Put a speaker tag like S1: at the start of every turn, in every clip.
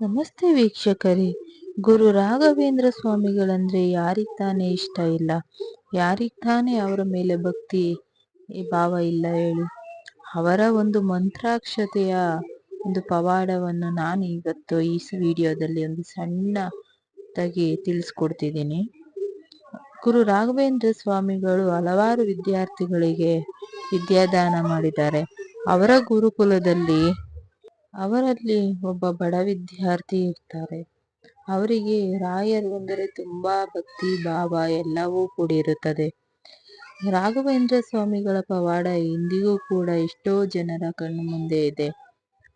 S1: ನಮಸ್ತೆ ವೀಕ್ಷಕರೇ. ಗುರು ರಾಘವೇಂದ್ರ ಸ್ವಾಮಿಗಳಂದ್ರೆ ಯಾರಿಗೆ ತಾನೇ ಇಷ್ಟ ಇಲ್ಲ? ಯಾರಿಗೆ ತಾನೇ ಅವರ ಮೇಲೆ ಭಕ್ತಿ ಭಾವ ಇಲ್ಲ ಹೇಳಿ? ಅವರ ಒಂದು ಮಂತ್ರಾಕ್ಷತೆಯ ಒಂದು ಪವಾಡವನ್ನು ನಾನು ಇವತ್ತು ಈ ವಿಡಿಯೋದಲ್ಲಿ ಒಂದು ಸಣ್ಣ ಸಣ್ಣದಾಗಿ ತಿಳಿಸ್ಕೊಡ್ತಿದ್ದೀನಿ. ಗುರು ರಾಘವೇಂದ್ರ ಸ್ವಾಮಿಗಳು ಹಲವಾರು ವಿದ್ಯಾರ್ಥಿಗಳಿಗೆ ವಿದ್ಯಾದಾನ ಮಾಡಿದ್ದಾರೆ. ಅವರ ಗುರುಕುಲದಲ್ಲಿ ಅವರಲ್ಲಿ ಒಬ್ಬ ಬಡ ವಿದ್ಯಾರ್ಥಿ ಇರ್ತಾರೆ. ಅವರಿಗೆ ರಾಯರು ಅಂದರೆ ತುಂಬಾ ಭಕ್ತಿ ಭಾವ ಎಲ್ಲವೂ ಕೂಡಿರುತ್ತದೆ. ರಾಘವೇಂದ್ರ ಸ್ವಾಮಿಗಳ ಪವಾಡ ಇಂದಿಗೂ ಕೂಡ ಎಷ್ಟೋ ಜನರ ಕಣ್ಣು ಮುಂದೆ ಇದೆ.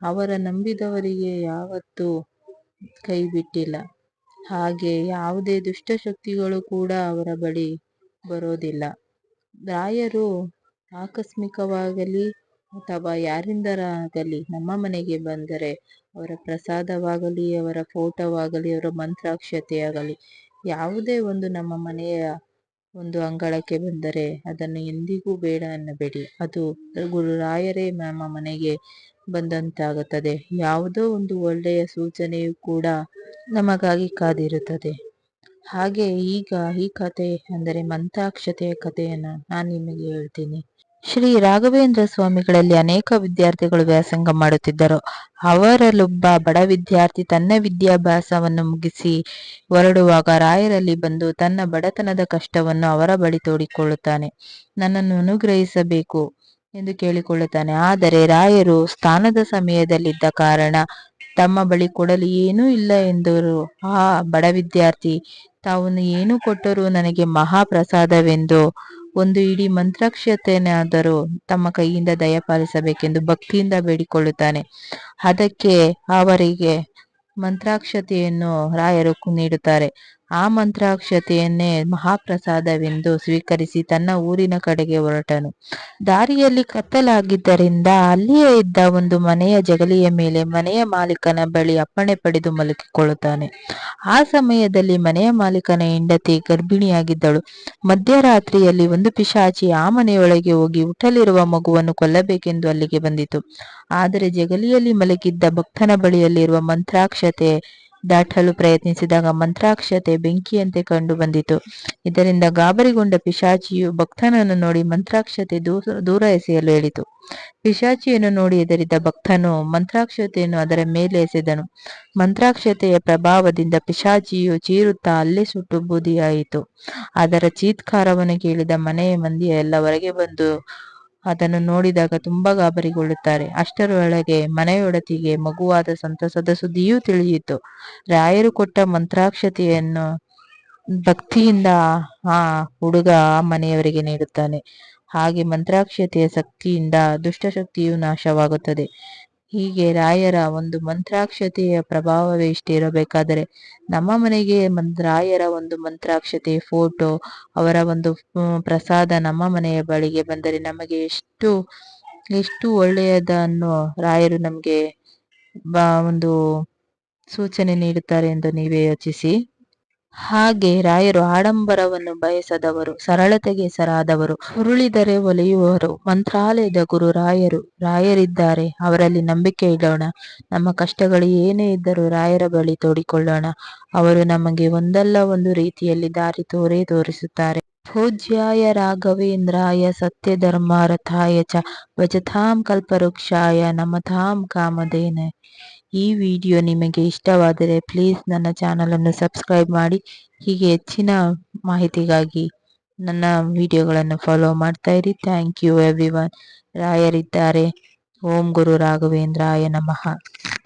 S1: ಅವರ ನಂಬಿದವರಿಗೆ ಯಾವತ್ತೂ ಕೈ ಬಿಟ್ಟಿಲ್ಲ. ಹಾಗೆ ಯಾವುದೇ ದುಷ್ಟಶಕ್ತಿಗಳು ಕೂಡ ಅವರ ಬಳಿ ಬರೋದಿಲ್ಲ. ರಾಯರು ಆಕಸ್ಮಿಕವಾಗಲಿ ಅಥವಾ ಯಾರಿಂದರಾಗಲಿ ನಮ್ಮ ಮನೆಗೆ ಬಂದರೆ ಅವರ ಪ್ರಸಾದವಾಗಲಿ, ಅವರ ಫೋಟೋವಾಗಲಿ, ಅವರ ಮಂತ್ರಾಕ್ಷತೆಯಾಗಲಿ, ಯಾವುದೇ ಒಂದು ನಮ್ಮ ಮನೆಯ ಒಂದು ಅಂಗಳಕ್ಕೆ ಬಂದರೆ ಅದನ್ನು ಎಂದಿಗೂ ಬೇಡ ಅನ್ನಬೇಡಿ. ಅದು ಗುರುರಾಯರೇ ನಮ್ಮ ಮನೆಗೆ ಬಂದಂತಾಗುತ್ತದೆ. ಯಾವುದೋ ಒಂದು ಒಳ್ಳೆಯ ಸೂಚನೆಯು ಕೂಡ ನಮಗಾಗಿ ಕಾದಿರುತ್ತದೆ. ಹಾಗೆ ಈಗ ಈ ಕತೆ ಅಂದರೆ ಮಂತ್ರಾಕ್ಷತೆಯ ಕಥೆಯನ್ನು ನಾನು ನಿಮಗೆ ಹೇಳ್ತೀನಿ. ಶ್ರೀ ರಾಘವೇಂದ್ರ ಸ್ವಾಮಿಗಳಲ್ಲಿ ಅನೇಕ ವಿದ್ಯಾರ್ಥಿಗಳು ವ್ಯಾಸಂಗ ಮಾಡುತ್ತಿದ್ದರು. ಅವರಲ್ಲೊಬ್ಬ ಬಡ ವಿದ್ಯಾರ್ಥಿ ತನ್ನ ವಿದ್ಯಾಭ್ಯಾಸವನ್ನು ಮುಗಿಸಿ ಹೊರಡುವಾಗ ರಾಯರಲ್ಲಿ ಬಂದು ತನ್ನ ಬಡತನದ ಕಷ್ಟವನ್ನು ಅವರ ಬಳಿ ತೋಡಿಕೊಳ್ಳುತ್ತಾನೆ. ನನ್ನನ್ನು ಅನುಗ್ರಹಿಸಬೇಕು ಎಂದು ಕೇಳಿಕೊಳ್ಳುತ್ತಾನೆ. ಆದರೆ ರಾಯರು ಸ್ಥಾನದ ಸಮಯದಲ್ಲಿದ್ದ ಕಾರಣ ತಮ್ಮ ಬಳಿ ಕೊಡಲು ಏನೂ ಇಲ್ಲ ಎಂದರು. ಆ ಬಡ ವಿದ್ಯಾರ್ಥಿ, ತಾವು ಏನು ಕೊಟ್ಟರೂ ನನಗೆ ಮಹಾಪ್ರಸಾದವೆಂದು ಒಂದು ಇಡೀ ಮಂತ್ರಾಕ್ಷತೆಯನ್ನಾದರೂ ತಮ್ಮ ಕೈಯಿಂದ ದಯಪಾಲಿಸಬೇಕೆಂದು ಭಕ್ತಿಯಿಂದ ಬೇಡಿಕೊಳ್ಳುತ್ತಾನೆ. ಅದಕ್ಕೆ ಅವರಿಗೆ ಮಂತ್ರಾಕ್ಷತೆಯನ್ನು ರಾಯರು ನೀಡುತ್ತಾರೆ. ಆ ಮಂತ್ರಾಕ್ಷತೆಯನ್ನೇ ಮಹಾಪ್ರಸಾದವೆಂದು ಸ್ವೀಕರಿಸಿ ತನ್ನ ಊರಿನ ಕಡೆಗೆ ಹೊರಟನು. ದಾರಿಯಲ್ಲಿ ಕತ್ತಲಾಗಿದ್ದರಿಂದ ಅಲ್ಲಿಯೇ ಇದ್ದ ಒಂದು ಮನೆಯ ಜಗಲಿಯ ಮೇಲೆ ಮನೆಯ ಮಾಲೀಕನ ಬಳಿ ಅಪ್ಪಣೆ ಪಡೆದು ಮಲಗಿಕೊಳ್ಳುತ್ತಾನೆ. ಆ ಸಮಯದಲ್ಲಿ ಮನೆಯ ಮಾಲೀಕನ ಹೆಂಡತಿ ಗರ್ಭಿಣಿಯಾಗಿದ್ದಳು. ಮಧ್ಯರಾತ್ರಿಯಲ್ಲಿ ಒಂದು ಪಿಶಾಚಿ ಆ ಮನೆಯೊಳಗೆ ಹೋಗಿ ಹುಟ್ಟಲಿರುವ ಮಗುವನ್ನು ಕೊಲ್ಲಬೇಕೆಂದು ಅಲ್ಲಿಗೆ ಬಂದಿತು. ಆದರೆ ಜಗಲಿಯಲ್ಲಿ ಮಲಗಿದ್ದ ಭಕ್ತನ ಬಳಿಯಲ್ಲಿರುವ ಮಂತ್ರಾಕ್ಷತೆ ದಾಟಲು ಪ್ರಯತ್ನಿಸಿದಾಗ ಮಂತ್ರಾಕ್ಷತೆ ಬೆಂಕಿಯಂತೆ ಕಂಡು ಬಂದಿತು. ಇದರಿಂದ ಗಾಬರಿಗೊಂಡ ಪಿಶಾಚಿಯು ಭಕ್ತನನ್ನು ನೋಡಿ ಮಂತ್ರಾಕ್ಷತೆ ದೂರ ದೂರ ಎಸೆಯಲು ಹೇಳಿತು. ಪಿಶಾಚಿಯನ್ನು ನೋಡಿ ಎದರಿದ ಭಕ್ತನು ಮಂತ್ರಾಕ್ಷತೆಯನ್ನು ಅದರ ಮೇಲೆ ಎಸೆದನು. ಮಂತ್ರಾಕ್ಷತೆಯ ಪ್ರಭಾವದಿಂದ ಪಿಶಾಚಿಯು ಚೀರುತ್ತಾ ಅಲ್ಲೇ ಸುಟ್ಟು ಬೂದಿಯಾಯಿತು. ಅದರ ಚೀತ್ಕಾರವನ್ನು ಕೇಳಿದ ಮನೆಯ ಮಂದಿಯ ಎಲ್ಲ ಹೊರಗೆ ಬಂದು ಅದನ್ನು ನೋಡಿದಾಗ ತುಂಬಾ ಗಾಬರಿಗೊಳ್ಳುತ್ತಾರೆ. ಅಷ್ಟರೊಳಗೆ ಮನೆಯೊಡತಿಗೆ ಮಗುವಾದ ಸಂತಸದ ಸುದ್ದಿಯೂ ತಿಳಿಯಿತು. ರಾಯರು ಕೊಟ್ಟ ಮಂತ್ರಾಕ್ಷತೆಯನ್ನು ಭಕ್ತಿಯಿಂದ ಆ ಹುಡುಗ ಮನೆಯವರಿಗೆ ನೀಡುತ್ತಾನೆ. ಹಾಗೆ ಮಂತ್ರಾಕ್ಷತೆಯ ಶಕ್ತಿಯಿಂದ ದುಷ್ಟಶಕ್ತಿಯು ನಾಶವಾಗುತ್ತದೆ. ಹೀಗೆ ರಾಯರ ಒಂದು ಮಂತ್ರಾಕ್ಷತೆಯ ಪ್ರಭಾವವೇ ಇರಬೇಕಾದರೆ ನಮ್ಮ ಮನೆಗೆ ರಾಯರ ಒಂದು ಮಂತ್ರಾಕ್ಷತೆ ಫೋಟೋ ಅವರ ಒಂದು ಪ್ರಸಾದ ನಮ್ಮ ಮನೆಯ ಬಳಿಗೆ ಬಂದರೆ ನಮಗೆ ಎಷ್ಟು ಎಷ್ಟು ಒಳ್ಳೆಯದನ್ನು ರಾಯರು ನಮಗೆ ಒಂದು ಸೂಚನೆ ನೀಡುತ್ತಾರೆ ಎಂದು ನೀವೇ ಯೋಚಿಸಿ. ಹಾಗೆ ರಾಯರು ಆಡಂಬರವನ್ನು ಬಯಸದವರು, ಸರಳತೆಗೆ ಸರಾದವರು ಉರುಳಿದರೆ ಒಲಿಯುವವರು ಮಂತ್ರಾಲಯದ ಗುರು ರಾಯರು, ರಾಯರಿದ್ದಾರೆ, ಅವರಲ್ಲಿ ನಂಬಿಕೆ ಇಡೋಣ. ನಮ್ಮ ಕಷ್ಟಗಳು ಏನೇ ಇದ್ದರೂ ರಾಯರ ಬಳಿ ತೋಡಿಕೊಳ್ಳೋಣ. ಅವರು ನಮಗೆ ಒಂದಲ್ಲ ಒಂದು ರೀತಿಯಲ್ಲಿ ದಾರಿ ತೋರೇ ತೋರಿಸುತ್ತಾರೆ. ಪೂಜ್ಯಾಯ ರಾಘವೇಂದ್ರಾಯ ಸತ್ಯ ಧರ್ಮಾರಥಾಯ ಚ ಭಜತಾಂ ಕಲ್ಪವೃಕ್ಷಾಯ ನಮತಾಂ ಕಾಮಧೇನೆ. ಈ ವಿಡಿಯೋ ನಿಮಗೆ ಇಷ್ಟವಾದರೆ ಪ್ಲೀಸ್ ನನ್ನ ಚಾನಲನ್ನು ಸಬ್ಸ್ಕ್ರೈಬ್ ಮಾಡಿ, ಹೀಗೆ ಹೆಚ್ಚಿನ ಮಾಹಿತಿಗಾಗಿ ನನ್ನ ವಿಡಿಯೋಗಳನ್ನು ಫಾಲೋ ಮಾಡ್ತಾ ಇರಿ. ಥ್ಯಾಂಕ್ ಯು ಎವ್ರಿ ರಾಯರಿದ್ದಾರೆ. ಓಂ ಗುರು ರಾಘವೇಂದ್ರಾಯ ನಮಃ.